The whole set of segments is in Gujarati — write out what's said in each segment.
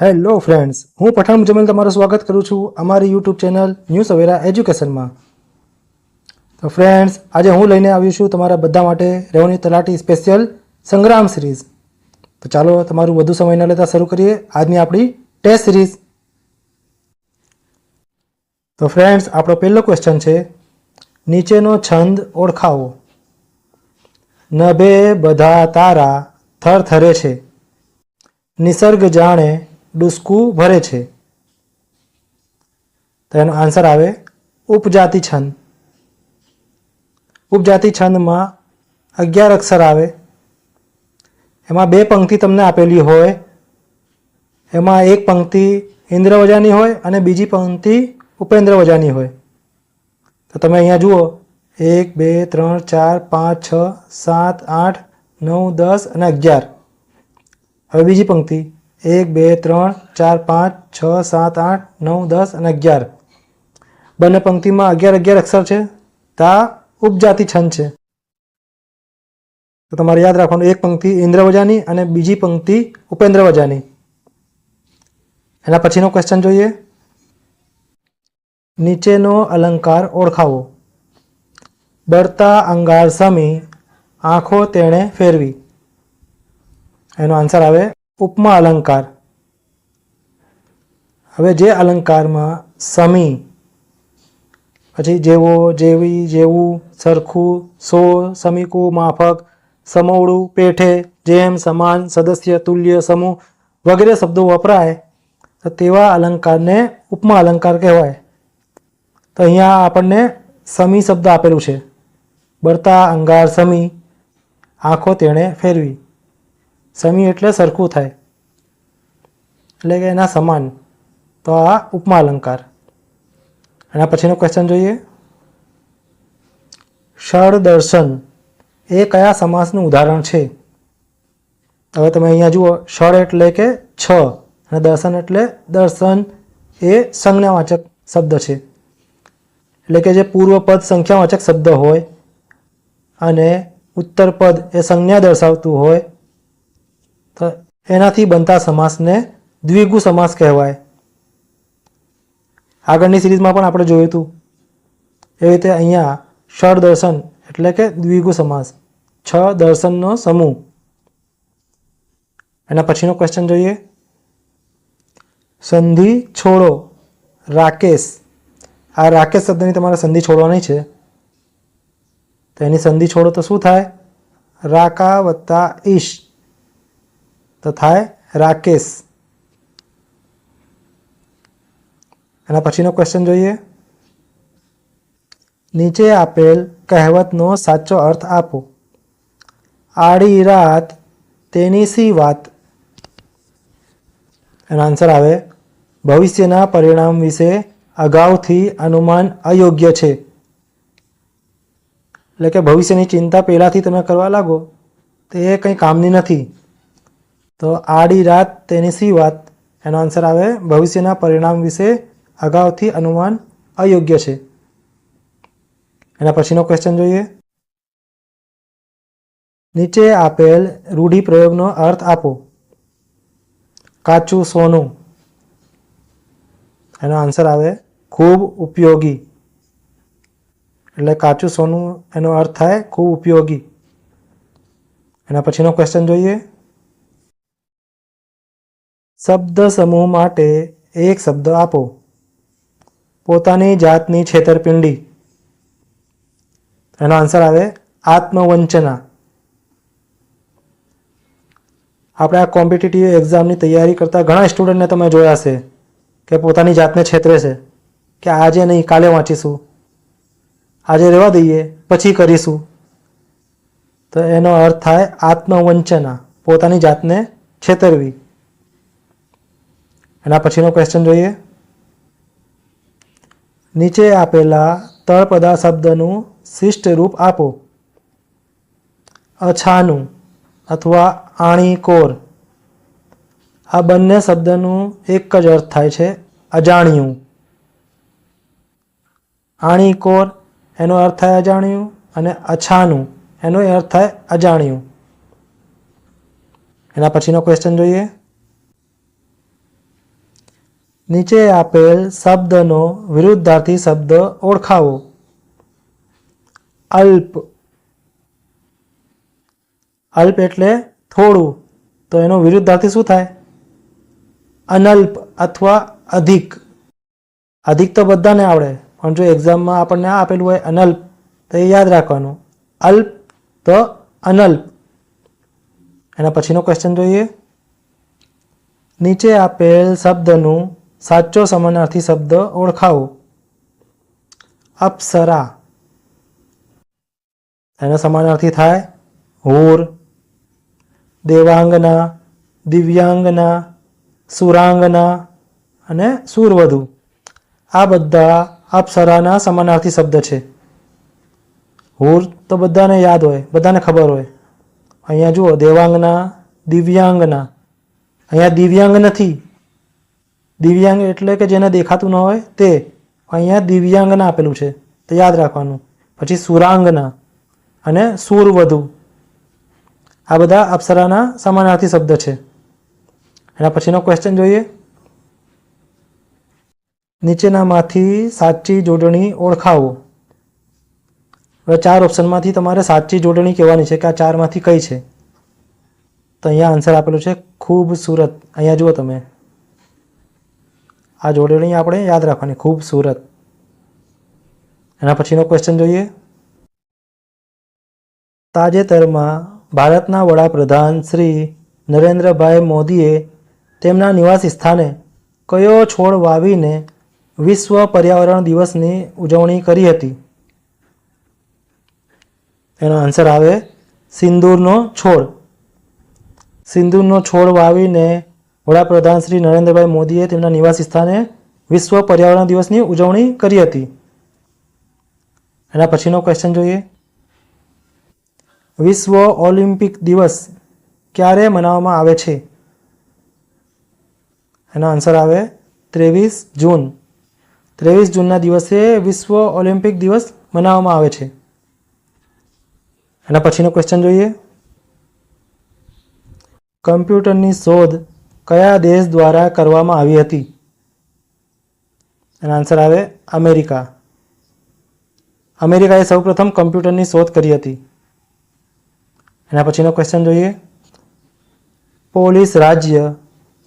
હેલો ફ્રેન્ડ્સ હું પઠાણ જમીલ તમારું સ્વાગત કરું છું અમારી યુટ્યુબ ચેનલ ન્યૂ સવેરા એજ્યુકેશનમાં તો ફ્રેન્ડ્સ આજે હું લઈને આવ્યું છું તમારા બધા માટે રેવન્યુ તલાટી સ્પેશિયલ સંગ્રામ સિરીઝ તો ચાલો તમારું વધુ સમય ન લેતા શરૂ કરીએ આજની આપણી ટેસ્ટ સિરીઝ તો ફ્રેન્ડ્સ આપણો પહેલો ક્વેશ્ચન છે, નીચેનો છંદ ઓળખાવો. નભે બધા તારા થરથરે છે. નિસર્ગ જાણે ડુસકું ભરે છે. તો એનો આન્સર આવે, ઉપજાતિ છંદ. ઉપજાતિ છંદમાં અગિયાર અક્ષર આવે. એમાં બે પંક્તિ તમને આપેલી હોય. એમાં એક પંક્તિ ઇન્દ્રવજાની હોય અને બીજી પંક્તિ ઉપેન્દ્રવજાની હોય. તો તમે અહીંયા જુઓ, એક, બે, ત્રણ, ચાર, પાંચ, છ, સાત, આઠ, નવ, દસ અને અગિયાર. હવે બીજી પંક્તિ. એક, બે, ત્રણ, ચાર, પાંચ, છ, સાત, આઠ, નવ, દસ અને અગિયાર. બંને પંક્તિમાં અગિયાર અગિયાર અક્ષર છે. તા ઉપજાતિ છંદ છે. તો તમારે યાદ રાખવાનું, એક પંક્તિ ઇન્દ્રવજાની અને બીજી પંક્તિ ઉપેન્દ્રવજાની. એના પછીનો ક્વેશ્ચન જોઈએ. નીચેનો અલંકાર ઓળખાવો. બળતા અંગાર સમી આંખો તેણે ફેરવી. એનો આન્સર આવે ઉપમા અલંકાર. હવે જે અલંકારમાં સમી, પછી જેવો, જેવી, જેવું, સરખું, સો, સમીકું, માફક સમોવડું પેઠે, જેમ, સમાન, સદસ્ય, તુલ્ય, સમૂહ વગેરે શબ્દો વપરાય, તો તેવા અલંકારને ઉપમા અલંકાર કહેવાય. તો અહીંયા આપણને સમી શબ્દ આપેલું છે. બળતા અંગાર સમી, આંખો તેણે ફેરવી. સમી એટલે સરખું થાય. એટલે કે એના સમાન. તો આ ઉપમા અલંકાર. એના પછીનો ક્વેશ્ચન જોઈએ. ષડ દર્શન એ કયા સમાસનું ઉદાહરણ છે? હવે તમે અહીંયા જુઓ, ષડ એટલે કે છ અને દર્શન એટલે દર્શન એ સંજ્ઞાવાચક શબ્દ છે. એટલે કે જે પૂર્વપદ સંખ્યાવાચક શબ્દ હોય અને ઉત્તરપદ એ સંજ્ઞા દર્શાવતું હોય એનાથી બનતા સમાસને દ્વિગુ સમાસ કહેવાય. આગળની સિરીઝમાં પણ આપણે જોયું હતું. એવી રીતે અહીંયા ષડ દર્શન એટલે કે દ્વિગુ સમાસ છ દર્શનનો સમૂહ. એના પછીનો ક્વેશ્ચન જોઈએ. સંધિ છોડો, રાકેશ. આ રાકેશ શબ્દની તમારે સંધિ છોડવાની છે. તો એની સંધિ છોડો તો શું થાય? રાકા વત્તા ઈશ. તો થાય રાકેશ એના પછીનો ક્વેશ્ચન જોઈએ નીચે આપેલ કહેવતનો સાચો અર્થ આપો આડી રાત તેની સી વાત એનો આન્સર આવે ભવિષ્યના પરિણામ વિશે અગાઉથી અનુમાન અયોગ્ય છે એટલે કે ભવિષ્યની ચિંતા પહેલાંથી તમે કરવા લાગો તો એ કંઈ કામની નથી તો આડી રાત તેની સી વાત? એનો આન્સર આવે, ભવિષ્યના પરિણામ વિશે અગાઉથી અનુમાન અયોગ્ય છે. એના પછીનો ક્વેશ્ચન જોઈએ. નીચે આપેલ રૂઢિપ્રયોગનો અર્થ આપો. કાચું સોનું. એનો આન્સર આવે, ખૂબ ઉપયોગી. એટલે કાચું સોનું એનો અર્થ થાય, ખૂબ ઉપયોગી. એના પછીનો ક્વેશ્ચન જોઈએ. શબ્દ સમૂહ માટે એક શબ્દ આપો. પોતાની જાતની છેતરપિંડી. એનો આન્સર આવે, આત્મવંચના. આપણે આ કોમ્પિટિટિવ એક્ઝામની તૈયારી કરતા ઘણા સ્ટુડન્ટને તમે જોયા છે કે પોતાની જાતને છેતરે છે કે આજે નહીં, કાલે વાંચીશું. આજે રહેવા દઈએ, પછી કરીશું. તો એનો અર્થ થાય આત્મવંચના, પોતાની જાતને છેતરવી. એના પછીનો ક્વેશ્ચન જોઈએ. નીચે આપેલા તળપદા શબ્દનું શિષ્ટ રૂપ આપો. અછાનું અથવા આણીકોર. આ બંને શબ્દનું એક જ અર્થ થાય છે, અજાણ્યું. આણીકોર, એનો અર્થ થાય અજાણ્યું, અને અછાનું, એનો અર્થ થાય અજાણ્યું. એના પછીનો ક્વેશ્ચન જોઈએ. નીચે આપેલ શબ્દનો વિરુદ્ધાર્થી શબ્દ ઓળખાવો. અલ્પ. અલ્પ એટલે થોડું. તો એનો વિરુદ્ધાર્થી શું થાય? અનલ્પ અથવા અધિક. અધિક તો બધાને આવડે, પણ જો એક્ઝામમાં આપણને આ આપેલું હોય અનલ્પ, તો એ યાદ રાખવાનું. અલ્પ તો અનલ્પ. એના પછીનો ક્વેશ્ચન જોઈએ. નીચે આપેલ શબ્દનું સાચો સમાનાર્થી શબ્દ ઓળખાવો. અપ્સરા. એનો સમાનાર્થી થાય હોર. દેવાંગના, દિવ્યાંગના, સુરાંગના અને સુરવધુ. આ બધા અપ્સરાના સમાનાર્થી શબ્દ છે. હોર તો બધાને યાદ હોય, બધાને ખબર હોય. અહીંયા જુઓ, દેવાંગના, દિવ્યાંગના. અહીંયા દિવ્યાંગ નથી દિવ્યાંગ એટલે કે જેને દેખાતું ન હોય તે. અહીંયા દિવ્યાંગના આપેલું છે. તો યાદ રાખવાનું. પછી સુરાંગના અને સુરવધુ. આ બધા અપ્સરાના સમાનાર્થી શબ્દ છે. એના પછીનો ક્વેશ્ચન જોઈએ. નીચેનામાંથી સાચી જોડણી ઓળખાવો. હવે ચાર ઓપ્શનમાંથી તમારે સાચી જોડણી કહેવાની છે કે આ ચારમાંથી કઈ છે? તો અહીંયા આન્સર આપેલું છે ખૂબસૂરત અહીંયા જુઓ તમે. આ જોડણી આપણે યાદ રાખવાની, ખૂબસૂરત. એના પછીનો ક્વેશ્ચન જોઈએ. તાજેતરમાં ભારતના વડાપ્રધાન શ્રી નરેન્દ્રભાઈ મોદીએ તેમના નિવાસી સ્થાને કયો છોડ વાવીને વિશ્વ પર્યાવરણ દિવસની ઉજવણી કરી હતી? એનો આન્સર આવે, સિંદૂરનો છોડ. સિંદૂરનો છોડ વાવીને વડાપ્રધાન શ્રી નરેન્દ્રભાઈ મોદીએ તેમના નિવાસી સ્થાને વિશ્વ પર્યાવરણ દિવસની ઉજવણી કરી હતી. એના પછીનો ક્વેશ્ચન જોઈએ. વિશ્વ ઓલિમ્પિક દિવસ ક્યારે મનાવવામાં આવે છે? એનો આન્સર આવે ત્રેવીસ જૂન. ત્રેવીસ જૂનના દિવસે વિશ્વ ઓલિમ્પિક દિવસ મનાવવામાં આવે છે. એના પછીનો ક્વેશ્ચન જોઈએ. કમ્પ્યુટરની શોધ કયા દેશ દ્વારા કરવામાં આવી હતી? એનો આન્સર આવે અમેરિકા. અમેરિકાએ સૌપ્રથમ કમ્પ્યુટરની શોધ કરી હતી. એના પછીનો ક્વેશ્ચન જોઈએ. પોલીસ રાજ્ય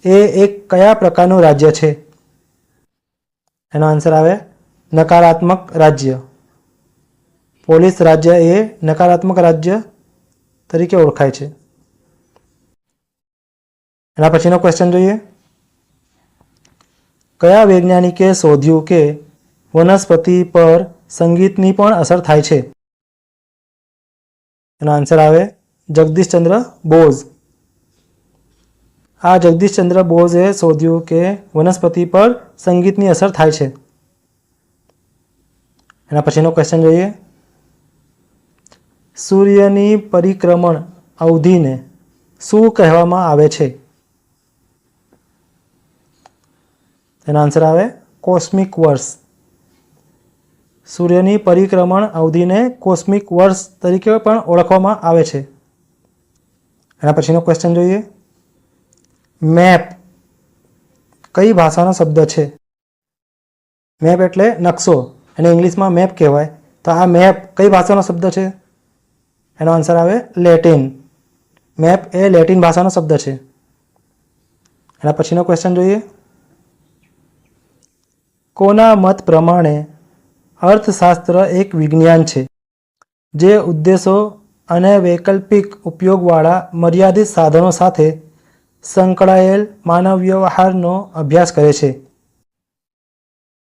એ એક કયા પ્રકારનું રાજ્ય છે? એનો આન્સર આવે નકારાત્મક રાજ્ય. પોલીસ રાજ્ય એ નકારાત્મક રાજ્ય તરીકે ઓળખાય છે. એના પછીનો ક્વેશ્ચન જોઈએ. કયા વૈજ્ઞાનિકે શોધ્યું કે વનસ્પતિ પર સંગીતની પણ અસર થાય છે? એનો આન્સર આવે જગદીશચંદ્ર બોઝ. આ જગદીશચંદ્ર બોઝે શોધ્યું કે વનસ્પતિ પર સંગીતની અસર થાય છે. એના પછીનો ક્વેશ્ચન જોઈએ. સૂર્યની પરિક્રમણ અવધિને શું કહેવામાં આવે છે? એનો આન્સર આવે કોસ્મિક વર્ષ સૂર્યની પરિક્રમણ અવધિને કોસ્મિક વર્ષ તરીકે પણ ઓળખવામાં આવે છે. એના પછીનો ક્વેશ્ચન જોઈએ. મેપ કઈ ભાષાનો શબ્દ છે? મેપ એટલે નકશો. એને ઇંગ્લિશમાં મેપ કહેવાય. તો આ મેપ કઈ ભાષાનો શબ્દ છે? એનો આન્સર આવે લેટિન મેપ એ લેટિન ભાષાનો શબ્દ છે. એના પછીનો ક્વેશ્ચન જોઈએ. કોના મત પ્રમાણે અર્થશાસ્ત્ર એક વિજ્ઞાન છે, જે ઉદ્દેશો અને વૈકલ્પિક ઉપયોગવાળા મર્યાદિત સાધનો સાથે સંકળાયેલ માનવ વ્યવહારનો અભ્યાસ કરે છે.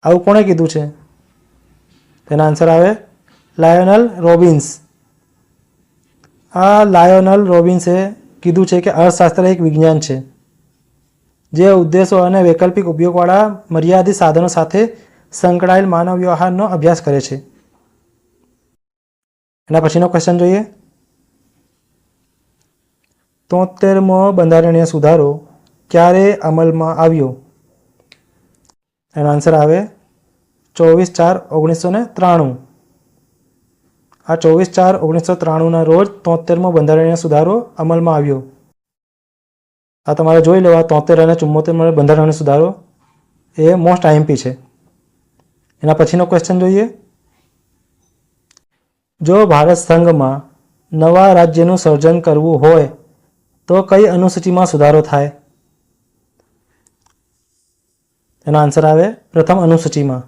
આવું કોણે કીધું છે? તેના આન્સર આવે લાયોનલ રોબિન્સ આ લાયોનલ રોબિન્સે કીધું છે કે અર્થશાસ્ત્ર એક વિજ્ઞાન છે. જે ઉદ્દેશો અને વૈકલ્પિક ઉપયોગવાળા મર્યાદિત સાધનો સાથે સંકળાયેલ માનવ વ્યવહારનો અભ્યાસ કરે છે. એના પછીનો ક્વેશ્ચન જોઈએ. તોતેરમો બંધારણીય સુધારો ક્યારે અમલમાં આવ્યો? એનો આન્સર આવે ચોવીસ ચાર ઓગણીસો ને ત્રાણું. આ ચોવીસ ચાર ઓગણીસો ત્રાણુંના રોજ તોતેરમો બંધારણીય સુધારો અમલમાં આવ્યો. આ તમારે જોઈ લેવા તોતેર અને ચુમ્મોતેર બંધારણીય સુધારો એ મોસ્ટ આઈએમપી છે. એના પછીનો ક્વેશ્ચન જોઈએ. જો ભારત સંઘમાં નવા રાજ્યનું સર્જન કરવું હોય, તો કઈ અનુસૂચિમાં સુધારો થાય? એનો આન્સર આવે, પ્રથમ અનુસૂચિમાં.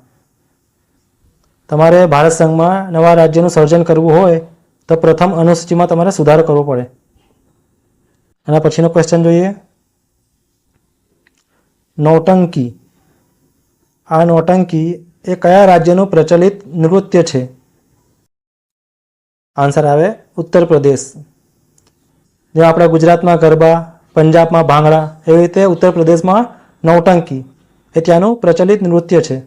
તમારે ભારત સંઘમાં નવા રાજ્યનું સર્જન કરવું હોય, તો પ્રથમ અનુસૂચિમાં તમારે સુધારો કરવો પડે. એના પછીનો ક્વેશ્ચન જોઈએ. નૌટંકી. આ નૌટંકી એ કયા રાજ્યનું પ્રચલિત નૃત્ય છે? આન્સર આવે ઉત્તર પ્રદેશ. જેમ આપણા ગુજરાતમાં ગરબા, પંજાબમાં ભાંગડા એવી રીતે ઉત્તર પ્રદેશમાં નૌટંકી એ ત્યાંનું પ્રચલિત નૃત્ય છે.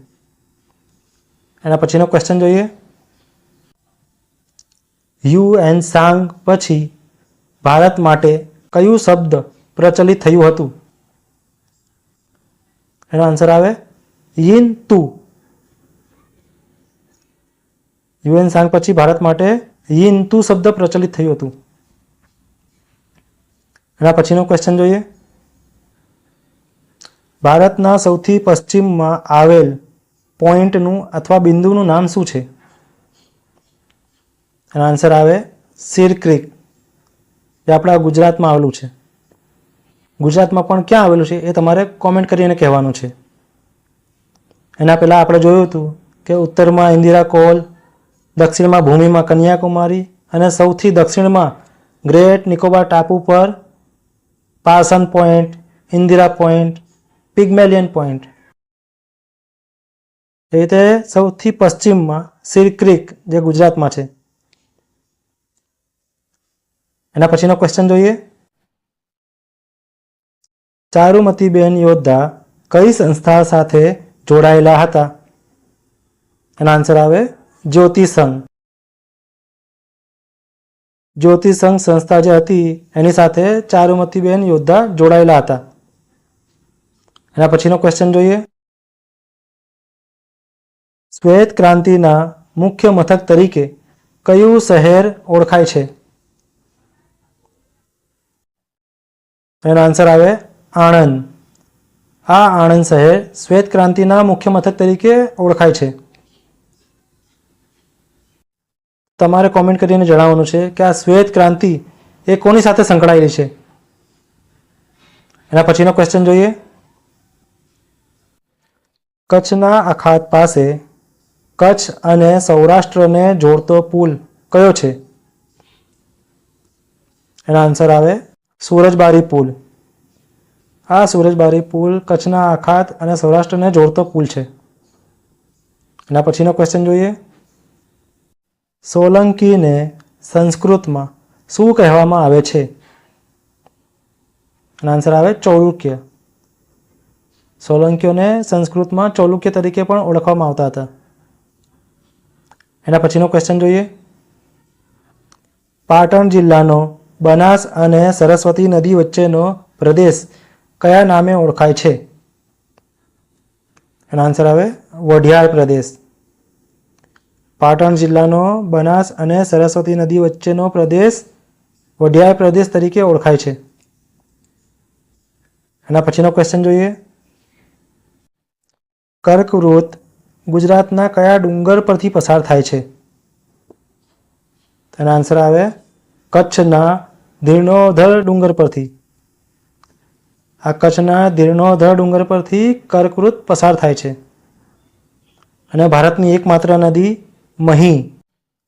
એના પછીનો ક્વેશ્ચન જોઈએ. યુ એન સાંગ પછી ભારત માટે કયું શબ્દ પ્રચલિત થયું હતું? એનો આન્સર આવે યિન તુ યુએન સાંગ પછી ભારત માટે યિન તુ શબ્દ પ્રચલિત થયું હતું. એના પછીનો ક્વેશ્ચન જોઈએ. ભારતના સૌથી પશ્ચિમમાં આવેલ પોઈન્ટનું અથવા બિંદુનું નામ શું છે? એનો આન્સર આવે સિર ક્રિક જે આપણા ગુજરાતમાં આવેલું છે. ગુજરાતમાં પણ ક્યાં આવેલું છે એ તમારે કોમેન્ટ કરીને કહેવાનું છે. એના પહેલાં આપણે જોયું હતું કે ઉત્તરમાં ઇન્દિરા કોલ, દક્ષિણમાં ભૂમિમાં કન્યાકુમારી અને સૌથી દક્ષિણમાં ગ્રેટ નિકોબાર ટાપુ પર Parson Point, Indira Point, Pygmalion Point. એ રીતે સૌથી પશ્ચિમમાં સિરક્રિક જે ગુજરાતમાં છે. એના પછીનો ક્વેશ્ચન જોઈએ. ચારુમતીબેન યોદ્ધા કઈ સંસ્થા સાથે જોડાયેલા હતા? એના આન્સર આવે, જ્યોતિસંઘ. જ્યોતિસંઘ સંસ્થા જે હતી, એની સાથે ચારુમતીબેન યોદ્ધા જોડાયેલા હતા. એના પછીનો ક્વેશ્ચન જોઈએ. શ્વેત ક્રાંતિના મુખ્ય મથક તરીકે કયું શહેર ઓળખાય છે? એનો આન્સર આવે આણંદ. આ આણંદ શહેર શ્વેત ક્રાંતિના મુખ્ય મથક તરીકે ઓળખાય છે. તમારે કોમેન્ટ કરીને જણાવવાનું છે કે આ શ્વેત ક્રાંતિ એ કોની સાથે સંકળાયેલી છે? એના પછીનો ક્વેશ્ચન જોઈએ. કચ્છના અખાત પાસે કચ્છ અને સૌરાષ્ટ્રને જોડતો પુલ કયો છે? એનો આન્સર આવે, સુરજબારી પુલ. આ સુરજબારી પુલ, કચ્છના આખાત અને સૌરાષ્ટ્રને જોડતો પુલ છે. એના પછીનો ક્વેશ્ચન જોઈએ. સોલંકીને સંસ્કૃતમાં શું કહેવામાં આવે છે? આન્સર આવે ચૌલુક્ય. સોલંકીઓને સંસ્કૃતમાં ચૌલુક્ય તરીકે પણ ઓળખવામાં આવતા હતા. એના પછીનો ક્વેશ્ચન જોઈએ. પાટણ જિલ્લાનો બનાસ અને સરસ્વતી નદી વચ્ચેનો પ્રદેશ કયા નામે ઓળખાય છે? એનો આન્સર આવે, વઢિયાર પ્રદેશ. પાટણ જિલ્લાનો બનાસ અને સરસ્વતી નદી વચ્ચેનો પ્રદેશ વઢિયાર પ્રદેશ તરીકે ઓળખાય છે. એના પછીનો ક્વેશ્ચન જોઈએ. કર્કવૃત ગુજરાતના કયા ડુંગર પરથી પસાર થાય છે? તેનો આન્સર આવે, કચ્છના ધીરણોધર ડુંગર પરથી. આ કચ્છના ધીરણોધર ડુંગર પરથી કર્કવૃત પસાર થાય છે. અને ભારતની એકમાત્ર નદી મહી.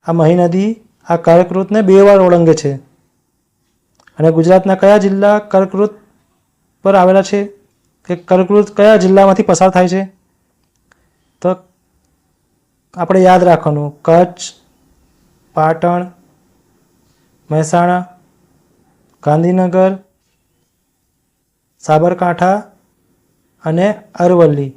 આ મહી નદી આ કર્કવૃતને બે વાર ઓળંગે છે. અને ગુજરાતના કયા જિલ્લા કર્કવૃત પર આવેલા છે? કે કર્કવૃત કયા જિલ્લામાંથી પસાર થાય છે? તો આપણે યાદ રાખવાનું. કચ્છ, પાટણ, મહેસાણા, ગાંધીનગર સાબરકાંઠા અને અરવલ્લી.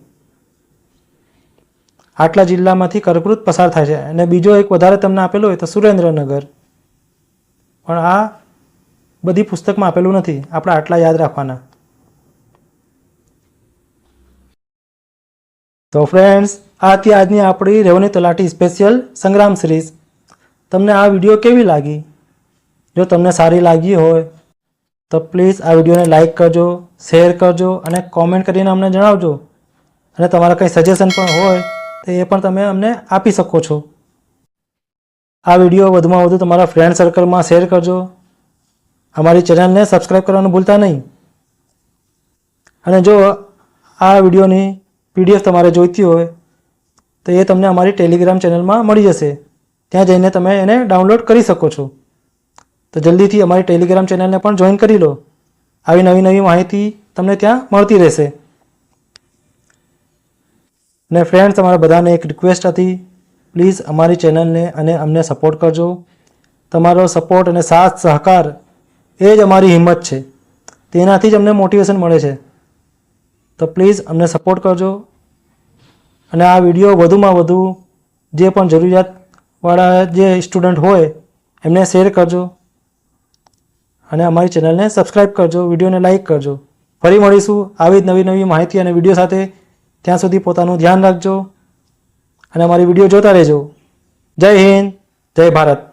આટલા જિલ્લામાંથી કર્કવૃત પસાર થાય છે. અને બીજો એક વધારે તમને આપેલો હોય તો સુરેન્દ્રનગર. પણ આ બધી પુસ્તકમાં આપેલું નથી. આપણે આટલા યાદ રાખવાના. તો ફ્રેન્ડ્સ આ હતી આજની આપણી રેવન્યુ તલાટી સ્પેશિયલ સંગ્રામ સિરીઝ તમને આ વીડિયો કેવી લાગી? જો તમને સારી લાગી હોય તો પ્લીઝ આ વિડીયોને લાઇક કરજો શેર કરજો અને કોમેન્ટ કરીને અમને જણાવજો. અને તમારા કંઈ સજેશન પણ હોય, તો એ પણ તમે અમને આપી શકો છો. આ વીડિયો વધુમાં વધુ તમારા ફ્રેન્ડ સર્કલમાં શેર કરજો. અમારી ચેનલને સબસ્ક્રાઈબ કરવાનું ભૂલતા નહીં. અને જો આ વિડીયોની પીડીએફ તમારે જોઈતી હોય, તો એ તમને અમારી ટેલિગ્રામ ચેનલમાં મળી જશે. ત્યાં જઈને તમે એને ડાઉનલોડ કરી શકો છો. તો જલ્દીથી અમારી ટેલિગ્રામ ચેનલને પણ જોઈન કરી લો. આવી નવી નવી માહિતી તમને ત્યાં મળતી રહેશે. ને ફ્રેન્ડ્સ તમારા બધાને એક રિક્વેસ્ટ હતી. પ્લીઝ અમારી ચેનલને અને અમને સપોર્ટ કરજો. તમારો સપોર્ટ અને સાથ સહકાર એ જ અમારી હિંમત છે. તેનાથી જ અમને મોટિવેશન મળે છે. તો પ્લીઝ અમને સપોર્ટ કરજો. અને આ વીડિયો વધુમાં વધુ જે પણ જરૂરિયાતવાળા જે સ્ટુડન્ટ હોય, એમને શેર કરજો. અને અમારી ચેનલને સબસ્ક્રાઈબ કરજો, વિડીયોને લાઇક કરજો. ફરી મળીશું આવી જ નવી નવી માહિતી અને વીડિયો સાથે. ત્યાં સુધી પોતાનું ધ્યાન રાખજો અને અમારી વીડિયો જોતા રહેજો. જય હિન્દ, જય ભારત.